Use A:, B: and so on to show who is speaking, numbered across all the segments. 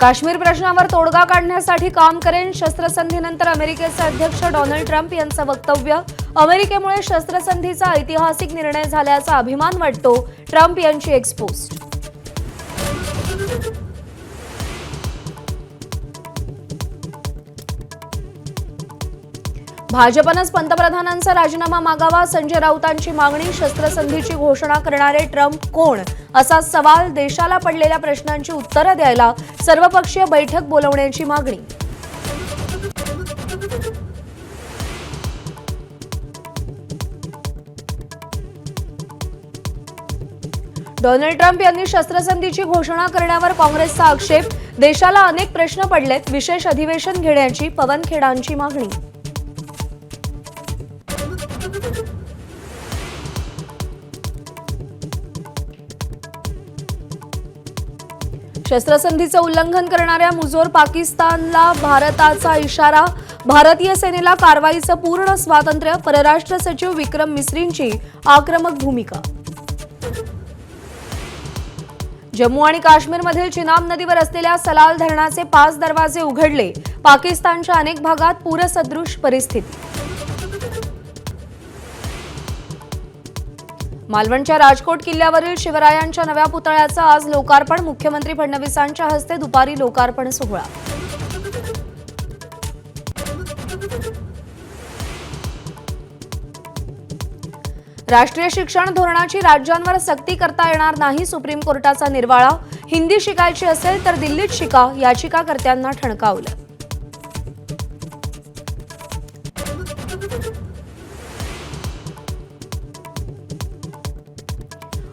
A: काश्मीर प्रश्नावर तोडगा काढण्यासाठी काम करेन शस्त्रसंधीनंतर अमेरिकेचे अध्यक्ष डोनाल्ड ट्रम्प यांचं वक्तव्य. अमेरिकेमुळे शस्त्रसंधीचा ऐतिहासिक निर्णय झाल्याचा अभिमान वाटतो ट्रम्प यांची एक्सपोस्ट भाजपनंच पंतप्रधानांचा राजीनामा मागावा संजय राऊतांची मागणी शस्त्रसंधीची घोषणा करणारे ट्रम्प कोण? असा सवाल देशाला पडलेल्या प्रश्नांची उत्तरं द्यायला सर्वपक्षीय बैठक बोलवण्याची मागणी. डोनाल्ड ट्रम्प यांनी शस्त्रसंधीची घोषणा करण्यावर काँग्रेसचा आक्षेप. देशाला अनेक प्रश्न पडलेत विशेष अधिवेशन घेण्याची पवनखेडांची मागणी. शस्त्रसंधीचं उल्लंघन करणाऱ्या मुजोर पाकिस्तानला भारताचा इशारा भारतीय सेनेला कारवाईचं पूर्ण स्वातंत्र्य परराष्ट्र सचिव विक्रम मिस्रींची आक्रमक भूमिका. जम्मू आणि काश्मीरमधील चिनाब नदीवर असलेल्या सलाल धरणाचे पाच दरवाजे उघडले. पाकिस्तानच्या अनेक भागात पूरसदृश परिस्थिती. मालवणच्या राजकोट किल्ल्यावरील शिवरायांच्या नव्या पुतळ्याचं आज लोकार्पण. मुख्यमंत्री फडणवीसांच्या हस्ते दुपारी लोकार्पण सोहळा. राष्ट्रीय शिक्षण धोरणाची राज्यांवर सक्ती करता येणार नाही सुप्रीम कोर्टाचा निर्वाळा. हिंदी शिकायची असेल तर दिल्लीत शिका याचिकाकर्त्यांना ठणकावलं.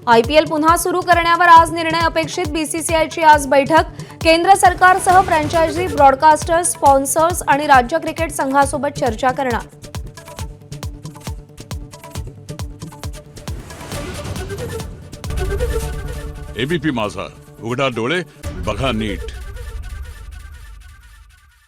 A: आयपीएल पुन्हा सुरू करण्यावर आज निर्णय अपेक्षित बीसीसीआयची आज बैठक. केंद्र सरकारसह फ्रँचायझी ब्रॉडकास्टर्स स्पॉन्सर्स आणि राज्य क्रिकेट संघासोबत चर्चा करणार.
B: एबीपी माझा. उघडा डोळे बघा नीट.